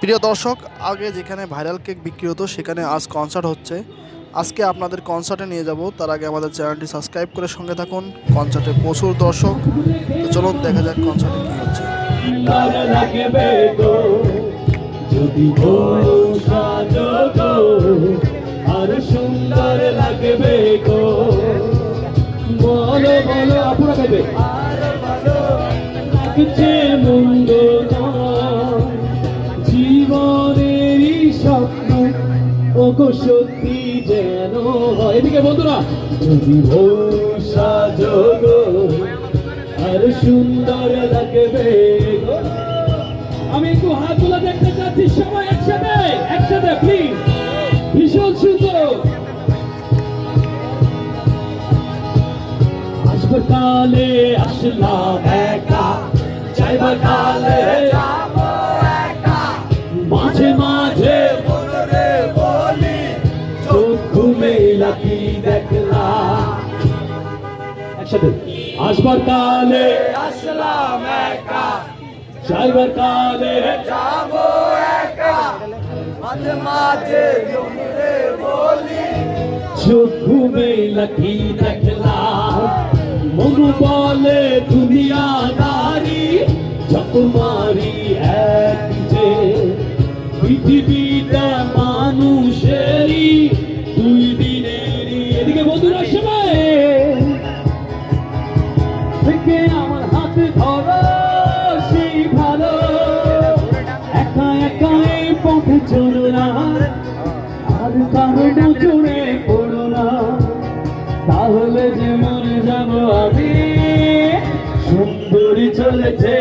প্রিয় দর্শক, আগে যেখানে ভাইরাল কেক বিক্রি হতো, সেখানে আজ কনসার্ট হচ্ছে। আজকে আপনাদের কনসার্টে নিয়ে যাব। তার আগে আমাদের চ্যানেলটি সাবস্ক্রাইব করে সঙ্গে থাকুন। কনসার্টে প্রচুর দর্শক। তো চলুন, দেখা যাক কনসার্টে কী হচ্ছে। আর স্বপ্ন ও গো সত্যি যেন এদিকে বন্ধুরা যদি সাজো গো আর সুন্দর লাগবে আমি একটু হাতগুলো দেখতে চাচ্ছি, সবাই একসাথে একসাথে প্লিজ ভীষণ সুন্দর। আসবে কালে, আসলাম একা যাইবার কালে। মাঝে মাঝে বলি চোখ ঘুমে লাকি দেখলাম একসাথে। আসবার কালে আসলাম একা। যাইবার কালে যাব একা। মাঝে মাঝে জমরে বলি চোখ ঘুমে লাকি দেখলাম মন বলে দুনিয়া নারী যত মারি এক যে। পৃথিবীটা মানুষেরই। দুই দিনেরই এদিকে বন্ধুরা সবাই। থেকে আমার হাতে ধরো সেই ভালো। একা একা এই পথে চলো না। আর কারও নজরে পড়ো না। তাহলে যে মরে যাব আমি সুন্দরী চলেছে